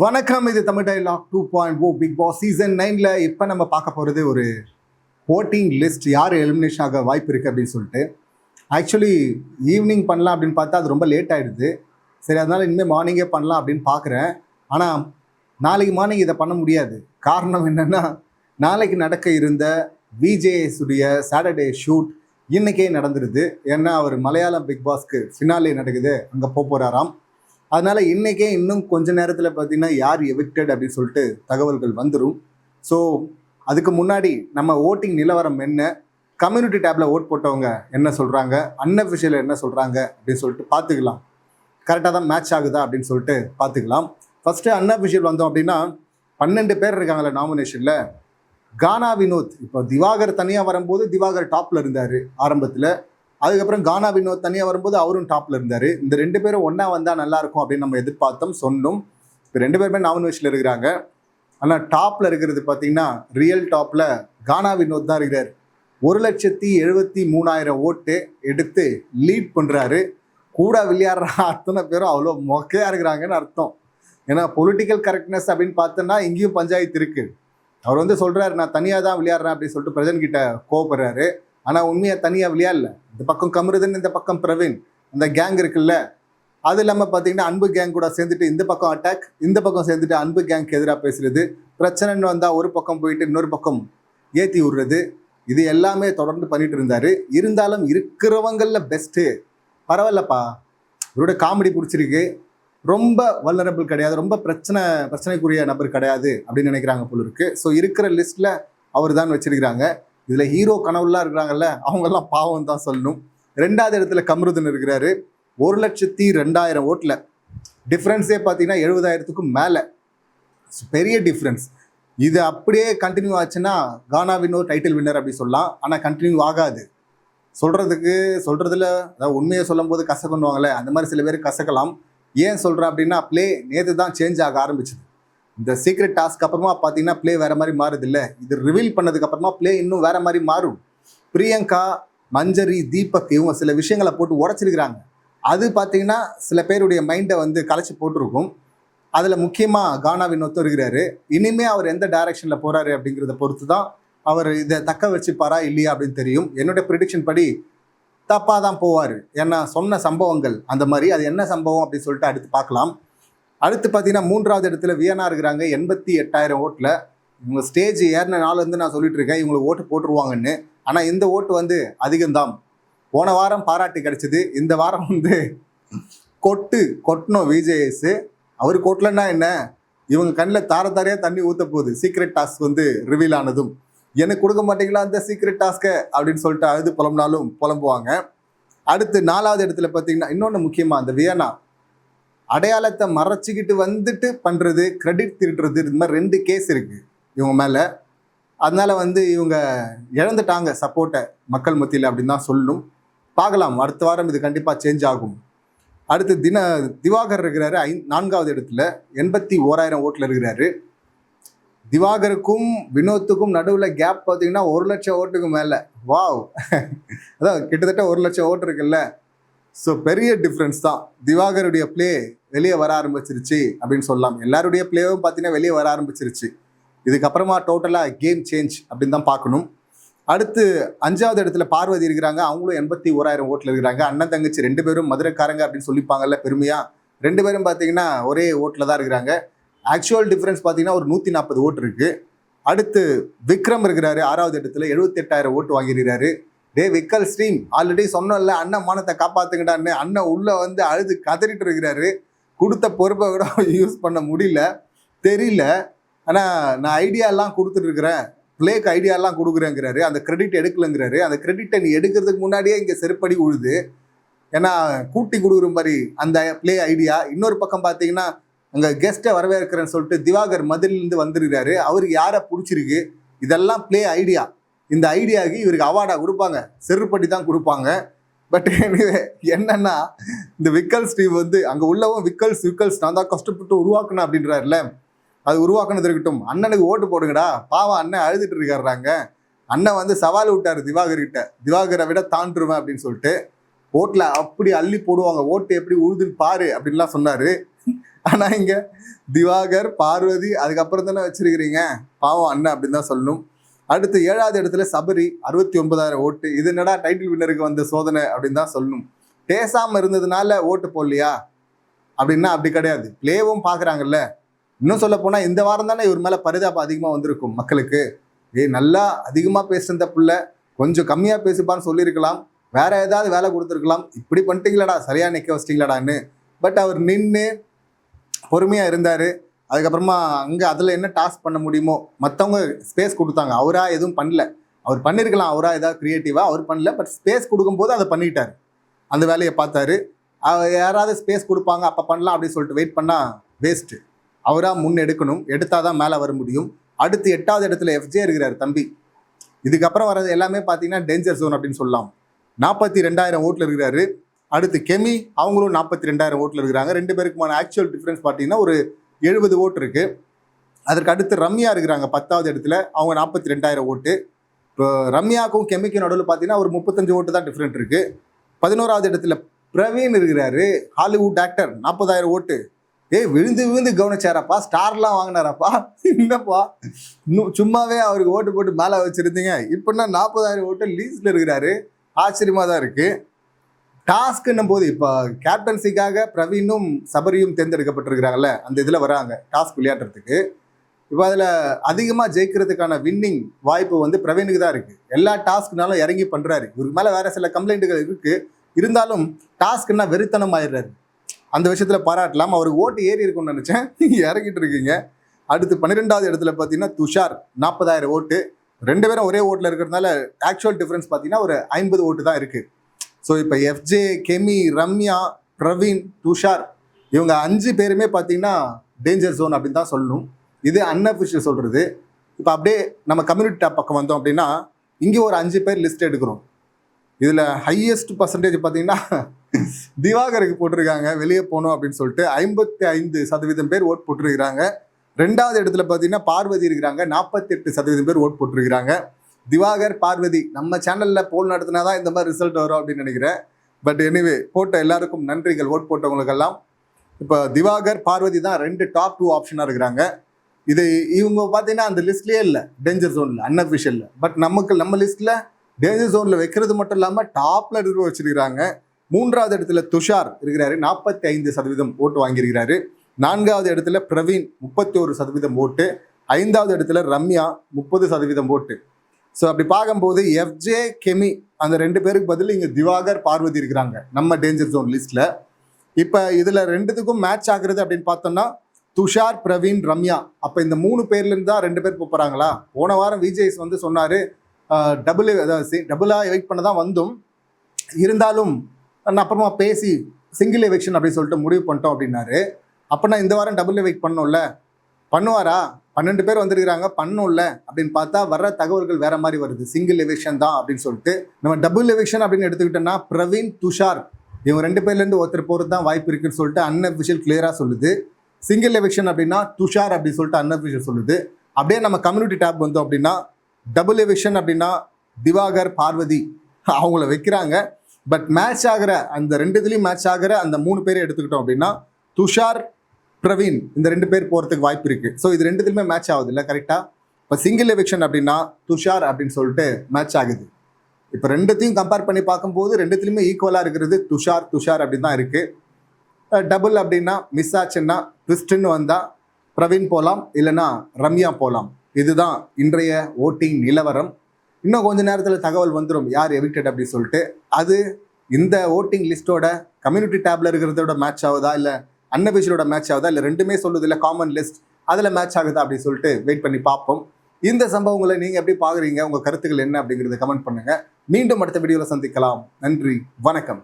வணக்கம் இது Tamil dialogue two point O Bigg Boss season நைனில் இப்போ நம்ம பார்க்க போகிறது ஒரு ஓட்டிங் லிஸ்ட் யார் எலிமினேஷன் ஆக வாய்ப்பு இருக்குது அப்படின்னு சொல்லிட்டு. ஆக்சுவலி ஈவினிங் பண்ணலாம் அப்படின்னு பார்த்தா அது ரொம்ப லேட் ஆகிடுது சரி அதனால் இனிமேல் மார்னிங்கே பண்ணலாம் அப்படின்னு பார்க்குறேன். ஆனால் நாளைக்கு மார்னிங் இதை பண்ண முடியாது. காரணம் என்னென்னா நாளைக்கு நடக்க இருந்த விஜேஎஸுடைய சாட்டர்டே ஷூட் இன்னைக்கே நடந்துருது. ஏன்னா அவர் மலையாளம் பிக் பாஸ்க்கு ஃபினாலே நடக்குது. அங்கே போக போகிறாராம் அதனால இன்னைக்கே இன்னும் கொஞ்ச நேரத்தில் பார்த்தீங்கன்னா யார் எவிக்டட் அப்படின்னு சொல்லிட்டு தகவல்கள் வந்துடும் ஸோ அதுக்கு முன்னாடி நம்ம ஓட்டிங் நிலவரம் என்ன? கம்யூனிட்டி டேப்பில் ஓட் போட்டவங்க என்ன சொல்கிறாங்க அன்அஃபிஷியல் என்ன சொல்கிறாங்க அப்படின்னு சொல்லிட்டு பார்த்துக்கலாம். கரெக்டாக தான் மேட்ச் ஆகுதா அப்படின்னு சொல்லிட்டு பார்த்துக்கலாம். ஃபஸ்ட்டு அன்அஃபிஷியல் வந்தோம் அப்படின்னா பன்னெண்டு பேர் இருக்காங்களே நாமினேஷனில் கானா வினோத் இப்போ திவாகர் தனியாக வரும்போது திவாகர் டாப்பில் இருந்தார் ஆரம்பத்தில். அதுக்கப்புறம் கானா வினோத் தனியாக வரும்போது அவரும் டாப்பில் இருந்தார். இந்த ரெண்டு பேரும் ஒன்றா வந்தால் நல்லாயிருக்கும் அப்படின்னு நம்ம எதிர்பார்த்தோம் சொன்னோம். இப்போ ரெண்டு பேருமே நாமினேஷனில் இருக்கிறாங்க. ஆனால் டாப்பில் இருக்கிறது பார்த்தீங்கன்னா ரியல் டாப்பில் கானா வினோத் தான் இருக்கிறார். ஒரு லட்சத்தி எழுபத்தி மூணாயிரம் ஓட்டு எடுத்து லீட் பண்ணுறாரு கூட விளையாடுற அத்தனை பேரும் அவ்வளோ மொக்கையாக இருக்கிறாங்கன்னு அர்த்தம். ஏன்னா பொலிட்டிக்கல் கரெக்ட்னஸ் அப்படின்னு பார்த்தோன்னா இங்கேயும் பஞ்சாயத்து இருக்குது அவர் வந்து சொல்கிறாரு நான் தனியாக தான் விளையாடுறேன் அப்படின்னு சொல்லிட்டு பிரஜன் கிட்ட கோவப்படுறாரு. ஆனால் உண்மையாக தனியாக விளையாடல இந்த பக்கம் கமருதன் இந்த பக்கம் பிரவீன் அந்த கேங் இருக்குல்ல. அது இல்லாமல் பார்த்தீங்கன்னா அன்பு கேங் கூட சேர்ந்துட்டு இந்த பக்கம் அட்டாக் இந்த பக்கம் சேர்ந்துட்டு அன்பு கேங்க்கு எதிராக பேசுறது. பிரச்சனைன்னு வந்தால் ஒரு பக்கம் போயிட்டு இன்னொரு பக்கம் ஏற்றி விடுறது. இது எல்லாமே தொடர்ந்து பண்ணிட்டு இருந்தார். இருந்தாலும் இருக்கிறவங்களில் பெஸ்ட்டு பரவாயில்லப்பா. இவரோட காமெடி பிடிச்சிருக்கு. ரொம்ப வல்லரபிள் கிடையாது. ரொம்ப பிரச்சனை பிரச்சனைக்குரிய நபர் கிடையாது அப்படின்னு நினைக்கிறாங்க போல இருக்கு. ஸோ இருக்கிற லிஸ்ட்டில் அவர் தான் வச்சிருக்கிறாங்க. இதில் ஹீரோ கனவுலாம் இருக்கிறாங்கல்ல அவங்கெல்லாம் பாவம் தான் சொல்லணும். ரெண்டாவது இடத்துல கமருதன் இருக்கிறாரு. ஒரு லட்சத்தி ரெண்டாயிரம் ஓட்டில். டிஃப்ரென்ஸே பார்த்தீங்கன்னா எழுபதாயிரத்துக்கும் மேலே. பெரிய டிஃப்ரென்ஸ் இது அப்படியே கண்டினியூ ஆச்சுன்னா கானா வின்னோ டைட்டில் வின்னர் அப்படி சொல்லலாம். ஆனால் கண்டினியூ ஆகாது. சொல்கிறதுக்கு சொல்கிறதுல அதாவது உண்மையை சொல்லும்போது கசக்கணுவாங்களே அந்த மாதிரி சில பேர் கசக்கலாம். ஏன் சொல்கிறேன் அப்படின்னா ப்ளே நேற்று தான் சேஞ்ச் ஆக ஆரம்பிச்சது. இந்த சீக்ரெட் டாஸ்க் அப்புறமா பார்த்தீங்கன்னா ப்ளே வேற மாதிரி மாறுது இல்லை இது ரிவீல் பண்ணதுக்கு அப்புறமா ப்ளே இன்னும் வேற மாதிரி மாறும். பிரியங்கா மஞ்சரி தீபக் இவங்க சில விஷயங்களை போட்டு உடச்சிருக்கிறாங்க. அது பார்த்தீங்கன்னா சில பேருடைய மைண்டை வந்து கலைச்சி போட்டிருக்கும். அதில் முக்கியமாக கானாவின் ஒத்து இருக்கிறாரு. இனிமே அவர் எந்த டைரக்ஷனில் போகிறாரு அப்படிங்கிறத பொறுத்து தான் அவர் இதை தக்க வச்சுப்பாரா இல்லையா அப்படின்னு தெரியும். என்னுடைய ப்ரிடிக்ஷன் படி தப்பாக தான் போவார். ஏன்னா சொன்ன சம்பவங்கள் அந்த மாதிரி. அது என்ன சம்பவம் அப்படின்னு சொல்லிட்டு அடுத்து பார்க்கலாம். அடுத்து பார்த்தீங்கன்னா மூன்றாவது இடத்துல வியனா இருக்கிறாங்க. எண்பத்தி எட்டாயிரம் ஓட்டில். இவங்க ஸ்டேஜ் ஏறின நாள் வந்து நான் சொல்லிட்டு இருக்கேன். இவங்களுக்கு ஓட்டு போட்டுருவாங்கன்னு. ஆனால் இந்த ஓட்டு வந்து அதிகம்தான் போன வாரம் பாராட்டு கிடச்சிது. இந்த வாரம் வந்து கொட்டு கொட்டணும் விஜேஎஸ். அவர் கொட்டலன்னா என்ன? இவங்க கண்ணில் தார தாரையாக தண்ணி ஊற்ற போகுது. சீக்ரெட் டாஸ்க் வந்து ரிவீல் ஆனதும். எனக்கு கொடுக்க மாட்டீங்களா அந்த சீக்ரெட் டாஸ்க்கை அப்படின்னு சொல்லிட்டு அழுது புலம்புனாலும் புலம்புவாங்க. அடுத்து நாலாவது இடத்துல பார்த்தீங்கன்னா இன்னொன்று முக்கியமாக அந்த வியனா அடையாளத்தை மறைச்சிக்கிட்டு வந்துட்டு பண்ணுறது கிரெடிட் திருடுறது இது மாதிரி ரெண்டு கேஸ் இருக்குது இவங்க மேலே. அதனால வந்து இவங்க இழந்துட்டாங்க சப்போர்ட்டை மக்கள் மத்தியில் அப்படின்னு தான் சொல்லணும் பார்க்கலாம். அடுத்த வாரம் இது கண்டிப்பாக சேஞ்ச் ஆகும். அடுத்து தின திவாகர் இருக்கிறாரு ஐ நான்காவது இடத்துல. எண்பத்தி ஓராயிரம் ஓட்டில் இருக்கிறாரு. திவாகருக்கும் வினோத்துக்கும் நடுவில் கேப் பார்த்தீங்கன்னா ஒரு லட்சம் ஓட்டுக்கு மேலே. வாவ். அதான் கிட்டத்தட்ட ஒரு லட்சம் ஓட்டு இருக்குல்ல. ஸோ பெரிய டிஃப்ரென்ஸ் தான். திவாகருடைய ப்ளே வெளியே வர ஆரம்பிச்சிருச்சு அப்படின்னு சொல்லலாம். எல்லாருடைய பிளேவும் பார்த்தீங்கன்னா வெளியே வர ஆரம்பிச்சிருச்சு. இதுக்கப்புறமா டோட்டலாக கேம் சேஞ்ச் அப்படின்னு தான் பார்க்கணும். அடுத்து அஞ்சாவது இடத்துல பார்வதி இருக்கிறாங்க. அவங்களும் எண்பத்தி ஓராயிரம் ஓட்டில் இருக்கிறாங்க. அண்ணன் தங்கச்சி ரெண்டு பேரும் மதுரைக்காரங்க அப்படின்னு சொல்லிப்பாங்கல்ல பெருமையாக ரெண்டு பேரும் பார்த்தீங்கன்னா ஒரே ஓட்டில் தான் இருக்கிறாங்க. ஆக்சுவல் டிஃப்ரென்ஸ் பார்த்தீங்கன்னா ஒரு நூற்றி நாற்பது ஓட்டு இருக்குது அடுத்து விக்ரம் இருக்கிறாரு. ஆறாவது இடத்துல எழுபத்தெட்டாயிரம் ஓட்டு வாங்கியிருக்கிறாரு. டே விக்கல் ஸ்ட்ரீம் ஆல்ரெடி சொன்னோம்ல அண்ணன் மானத்தை காப்பாத்துக்கிட்டான்னு அண்ணன் உள்ள வந்து அழுது கதறிட்டு இருக்கிறாரு. கொடுத்த பொறுப்பை கூட யூஸ் பண்ண முடியல. தெரியல. ஆனால் நான் ஐடியாலாம் கொடுத்துட்டு இருக்கிறேன். பிளேக்கு ஐடியாலாம் கொடுக்குறேங்கிறாரு. அந்த கிரெடிட் எடுக்கலங்கிறாரு. அந்த கிரெடிட்டை நீ எடுக்கிறதுக்கு முன்னாடியே இங்கே செருப்படி உழுது. ஏன்னா கூட்டி கொடுக்குற மாதிரி அந்த ப்ளே ஐடியா இன்னொரு பக்கம் பார்த்தீங்கன்னா அங்கே கெஸ்ட்டை வரவேற்கிறேன்னு சொல்லிட்டு திவாகர் மதுரிலேருந்து வந்துருக்கிறாரு. அவருக்கு யாரை பிடிச்சிருக்கு? இதெல்லாம் ப்ளே ஐடியா இந்த ஐடியாவுக்கு இவருக்கு அவார்டாக கொடுப்பாங்க. செருப்படி தான் கொடுப்பாங்க. பட் என்னன்னா இந்த விக்கல் ஸ்டீவ் வந்து அங்கே உள்ளவன் விக்கல்ஸ் விக்கல்ஸ் நான் தான் கஷ்டப்பட்டு உருவாக்கணும் அப்படின்றாருல அது உருவாக்குனது இருக்கட்டும். அண்ணனுக்கு ஓட்டு போடுங்கடா. பாவம் அண்ணன் அழுதுட்டு இருக்காருறாங்க அண்ணன் வந்து சவால் விட்டார் திவாகர் கிட்ட. திவாகரை விட தாண்டுருவேன் அப்படின்னு சொல்லிட்டு ஓட்டில் அப்படி அள்ளி போடுவாங்க. ஓட்டு எப்படி உழுதுன்னு பாரு அப்படின்லாம் சொன்னார். ஆனால் இங்கே திவாகர் பார்வதி அதுக்கப்புறம் தானே வச்சிருக்கிறீங்க. பாவம் அண்ணன் அப்படின்னு தான் சொல்லணும். அடுத்து ஏழாவது இடத்துல சபரி அறுபத்தி ஒன்பதாயிரம் ஓட்டு. இது என்னடா டைட்டில் வின்னருக்கு வந்த சோதனை அப்படின்னு தான் சொல்லணும். பேசாமல் இருந்ததுனால ஓட்டு போடலையா? அப்படின்னா அப்படி கிடையாது. பிளேவும் பார்க்குறாங்கல்ல இன்னும் சொல்ல போனால் இந்த வாரம் தானே இவர் மேலே பரிதாபம் அதிகமாக வந்திருக்கும் மக்களுக்கு. ஏய் நல்லா அதிகமாக பேசுன புள்ள. கொஞ்சம் கம்மியாக பேசுப்பான்னு சொல்லியிருக்கலாம். வேற ஏதாவது வேலை கொடுத்துருக்கலாம். இப்படி பண்ணிட்டீங்களாடா? சரியாக நிற்க வச்சிட்டீங்களாடான்னு. பட் அவர் நின்று பொறுமையாக இருந்தார். அதுக்கப்புறமா அங்கே அதில் என்ன டாஸ்க் பண்ண முடியுமோ மற்றவங்க ஸ்பேஸ் கொடுத்தாங்க. அவராக எதுவும் பண்ணல. அவர் பண்ணியிருக்கலாம் அவராக ஏதாவது க்ரியேட்டிவாக அவர் பண்ணல. பட் ஸ்பேஸ் கொடுக்கும்போது அதை பண்ணிட்டார். அந்த வேலையை பார்த்தாரு. அவர் யாராவது ஸ்பேஸ் கொடுப்பாங்க அப்போ பண்ணலாம் அப்படின்னு சொல்லிட்டு வெயிட் பண்ணால் வேஸ்ட்டு அவராக முன் எடுக்கணும். எடுத்தால் தான் மேலே வர முடியும். அடுத்து எட்டாவது இடத்துல எஃப்ஜே இருக்கிறார் தம்பி. இதுக்கப்புறம் வர்றது எல்லாமே பார்த்தீங்கன்னா டேஞ்சர் ஜோன் அப்படின்னு சொல்லலாம். நாற்பத்தி ரெண்டாயிரம் ஓட்டில் இருக்கிறாரு. அடுத்து கெமி அவங்களும் நாற்பத்தி ரெண்டாயிரம் ஓட்டில் இருக்கிறாங்க. ரெண்டு பேருக்குமான ஆக்சுவல் டிஃப்ரென்ஸ் பார்த்தீங்கன்னா ஒரு எழுபது ஓட்டு இருக்கு. அதற்கு அடுத்து ரம்யா இருக்கிறாங்க பத்தாவது இடத்துல. அவங்க நாற்பத்தி ரெண்டாயிரம் ஓட்டு. இப்போ ரம்யாவுக்கும் கெமிக்கும் நடுவில் பார்த்தீங்கன்னா ஒரு முப்பத்தஞ்சு ஓட்டு தான் டிஃப்ரெண்ட் இருக்கு. பதினோராவது இடத்துல பிரவீன் இருக்கிறாரு. ஹாலிவுட் ஆக்டர் நாற்பதாயிரம் ஓட்டு. ஏய் விழுந்து விழுந்து கவனிச்சாரப்பா? ஸ்டார்லாம் வாங்கினாரப்பா? என்னப்பா? இன்னும் சும்மாவே அவருக்கு ஓட்டு போட்டு மேலே வச்சுருந்தீங்க. இப்போன்னா நாற்பதாயிரம் ஓட்டு லீஸில் இருக்கிறாரு. ஆச்சரியமாக தான் இருக்குது டாஸ்க்குன்னும் போது இப்போ கேப்டன்சிக்காக பிரவீனும் சபரியும் தேர்ந்தெடுக்கப்பட்டிருக்கிறாங்கல்ல அந்த இதில் வராங்க டாஸ்க் விளையாடுறதுக்கு. இப்போ அதில் அதிகமாக ஜெயிக்கிறதுக்கான வின்னிங் வாய்ப்பு வந்து பிரவீனுக்கு தான் இருக்குது எல்லா டாஸ்க்னாலும் இறங்கி பண்ணுறாரு இவருக்கு மேலே வேறு சில கம்ப்ளைண்ட்டுகள் இருக்குது இருந்தாலும் டாஸ்க்குன்னா வெறித்தனம் ஆயிடுறாரு. அந்த விஷயத்தில் பாராட்டலாம். அவருக்கு ஓட்டு ஏறி இருக்கும்னு நினச்சேன். இறங்கிட்டு இருக்கீங்க. அடுத்து பன்னிரெண்டாவது இடத்துல பார்த்தீங்கன்னா துஷார் நாற்பதாயிரம் ஓட்டு. ரெண்டு பேரும் ஒரே ஓட்டில் இருக்கிறதுனால ஆக்சுவல் டிஃப்ரென்ஸ் பார்த்தீங்கன்னா ஒரு ஐம்பது ஓட்டு தான் இருக்குது ஸோ இப்போ எஃப்ஜே கெமி ரம்யா பிரவீன் துஷார் இவங்க அஞ்சு பேருமே பார்த்தீங்கன்னா டேஞ்சர் ஜோன் அப்படின்னு தான் சொல்லணும். இது அன்அஃபிஷியல் சொல்கிறது இப்போ அப்படியே நம்ம கம்யூனிட்டி டேப் பக்கம் வந்தோம் அப்படின்னா இங்கே ஒரு அஞ்சு பேர் லிஸ்ட் எடுக்கிறோம். இதில் ஹையஸ்ட் பர்சன்டேஜ் பார்த்தீங்கன்னா திவாகருக்கு போட்டிருக்காங்க வெளியே போகணும் அப்படின்னு சொல்லிட்டு ஐம்பத்தி ஐந்து சதவீதம் பேர் ஓட் போட்டிருக்கிறாங்க. ரெண்டாவது இடத்துல பார்த்தீங்கன்னா பார்வதி இருக்கிறாங்க நாற்பத்தி எட்டு சதவீதம் பேர் ஓட் போட்டிருக்கிறாங்க. திவாகர் பார்வதி நம்ம சேனலில் போல் நடத்தினா தான் இந்த மாதிரி ரிசல்ட் வரும் அப்படின்னு நினைக்கிறேன். பட் எனிவே போட்ட எல்லாருக்கும் நன்றிகள் ஓட் போட்டவங்களுக்கெல்லாம் இப்போ திவாகர் பார்வதி தான் ரெண்டு டாப் டூ ஆப்ஷனாக இருக்கிறாங்க. இது இவங்க பார்த்தீங்கன்னா அந்த லிஸ்ட்லேயே இல்லை டேஞ்சர் ஜோனில் அன்அஃபிஷியலில் பட் நமக்கு நம்ம லிஸ்ட்டில் டேஞ்சர் ஜோனில் வைக்கிறது மட்டும் இல்லாமல் டாப்பில் இருக்க வச்சிருக்கிறாங்க மூன்றாவது இடத்துல துஷார் இருக்கிறாரு நாற்பத்தி ஐந்து சதவீதம் ஓட்டு வாங்கியிருக்கிறாரு. நான்காவது இடத்துல பிரவீன் முப்பத்தி ஒரு சதவீதம் ஓட்டு ஐந்தாவது இடத்துல ரம்யா முப்பது சதவீதம் ஓட்டு ஸோ அப்படி பார்க்கும்போது எஃப்ஜே கெமி அந்த ரெண்டு பேருக்கு பதில் இங்கே திவாகர் பார்வதி இருக்கிறாங்க நம்ம டேஞ்சர் ஜோன் லிஸ்ட்டில் இப்போ இதில் ரெண்டுத்துக்கும் மேட்ச் ஆகுறது அப்படின்னு பார்த்தோம்னா துஷார் பிரவீன் ரம்யா. அப்போ இந்த மூணு பேர்லேருந்து தான் ரெண்டு பேர் போகிறாங்களா போன வாரம் விஜய்ஸ் வந்து சொன்னார் டபுள் அதாவது டபுளாக வெயிட் பண்ண தான் வந்தும். இருந்தாலும் நான் அப்புறமா பேசி சிங்கிள் எவிக்ஷன் அப்படின்னு சொல்லிட்டு முடிவு பண்ணிட்டோம் அப்படின்னாரு. அப்போ இந்த வாரம் டபுள் எவிக் பண்ணோம்ல. பண்ணுவாரா? பன்னெண்டு பேர் வந்திருக்கிறாங்க பண்ணும்ல அப்படின்னு பார்த்தா வர்ற தகவல்கள் வேற மாதிரி வருது. சிங்கிள் எவிக்ஷன் தான் அப்படின்னு சொல்லிட்டு நம்ம டபுள் எவிக்ஷன் அப்படின்னு எடுத்துக்கிட்டோம்னா பிரவீன் துஷார். இவங்க ரெண்டு பேர்லேருந்து ஒருத்தர் போகிறது தான் வாய்ப்பு இருக்குன்னு சொல்லிட்டு அன்அஃபிஷியல் கிளியராக சொல்லுது. சிங்கிள் எவிக்ஷன் அப்படின்னா துஷார் அப்படின்னு சொல்லிட்டு அன்அஃபிஷியல் சொல்லுது. அப்படியே நம்ம கம்யூனிட்டி டேப் வந்தோம் அப்படின்னா டபுள் எவிக்ஷன் அப்படின்னா திவாகர் பார்வதி அவங்கள வைக்கிறாங்க. பட் மேட்ச் ஆகிற அந்த ரெண்டு இதுலேயும் மேட்ச் ஆகிற அந்த மூணு பேரை எடுத்துக்கிட்டோம் அப்படின்னா துஷார் பிரவீன் இந்த ரெண்டு பேர் போகிறதுக்கு வாய்ப்பு இருக்குது ஸோ இது ரெண்டுத்துலையுமே மேட்ச் ஆகுது இல்லை கரெக்டாக இப்போ சிங்கிள் எவிக்ஷன் அப்படின்னா துஷார் அப்படின்னு சொல்லிட்டு மேட்ச் ஆகுது. இப்போ ரெண்டுத்தையும் கம்பேர் பண்ணி பார்க்கும்போது ரெண்டுத்துலையுமே ஈக்குவலாக இருக்கிறது துஷார் துஷார் அப்படின்னு தான் இருக்குது டபுள் அப்படின்னா மிஸ் ஆச்சுன்னா ட்விஸ்ட்டுன்னு வந்தால் பிரவீன் போகலாம் இல்லைன்னா ரம்யா போகலாம் இதுதான் இன்றைய ஓட்டிங் நிலவரம். இன்னும் கொஞ்ச நேரத்தில் தகவல் வந்துடும் யார் எவிக்டட் அப்படின்னு சொல்லிட்டு. அது இந்த ஓட்டிங் லிஸ்ட்டோட கம்யூனிட்டி டேப்ல இருக்கிறதோட மேட்ச் ஆகுதா இல்லை அன்னபிஷலோட மேட்ச் ஆகுதா? இல்லை ரெண்டுமே சொல்லுது இல்லை காமன் லிஸ்ட் அதில் மேட்ச் ஆகுதா அப்படின்னு சொல்லிட்டு வெயிட் பண்ணி பார்ப்போம். இந்த சம்பவங்களை நீங்கள் எப்படி பார்க்குறீங்க? உங்கள் கருத்துக்கள் என்ன அப்படிங்கிறத கமெண்ட் பண்ணுங்கள் மீண்டும் அடுத்த வீடியோவில் சந்திக்கலாம். நன்றி. வணக்கம்.